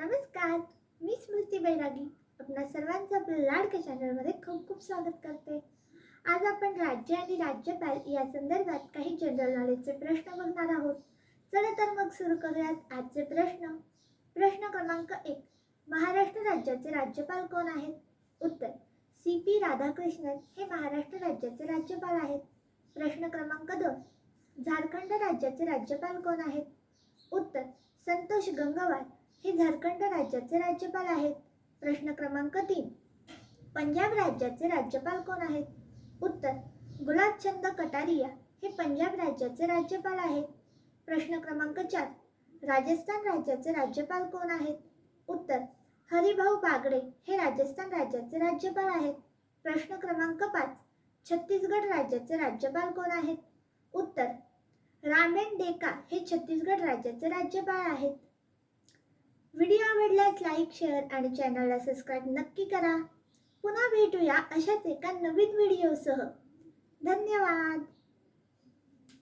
नमस्कार मी स्मृती बैरागी. आपणा सर्वांचं आपल्या लाडक्या चॅनलमध्ये खूप खूप स्वागत करते. आज आपण राज्य आणि राज्यपाल या संदर्भात काही जनरल नॉलेजचे प्रश्न बघणार आहोत. चला तर मग सुरू करूयात आजचे प्रश्न. प्रश्न क्रमांक एक महाराष्ट्र राज्याचे राज्यपाल कोण आहेत? उत्तर सी पी राधाकृष्णन हे महाराष्ट्र राज्याचे राज्यपाल आहेत. प्रश्न क्रमांक दोन झारखंड राज्याचे राज्यपाल कोण आहेत? उत्तर संतोष गंगवार हे झारखंड राज्याचे राज्यपाल आहेत. प्रश्न क्रमांक तीन. पंजाब राज्याचे राज्यपाल कोण आहेत? उत्तर गुलाबचंद कटारिया हे पंजाब राज्याचे राज्यपाल आहेत. प्रश्न क्रमांक चार. राजस्थान राज्याचे राज्यपाल कोण आहेत? उत्तर हरिभाऊ बागडे हे राजस्थान राज्याचे राज्यपाल आहेत. प्रश्न क्रमांक पाच. छत्तीसगड राज्याचे राज्यपाल कोण आहेत? उत्तर रामेन डेका हे छत्तीसगड राज्याचे राज्यपाल आहेत. व्हिडिओ आवडल्यास लाईक शेअर आणि चॅनलला सबस्क्राईब नक्की करा. पुन्हा भेटूया अशाच एका नवीन व्हिडिओसह धन्यवाद.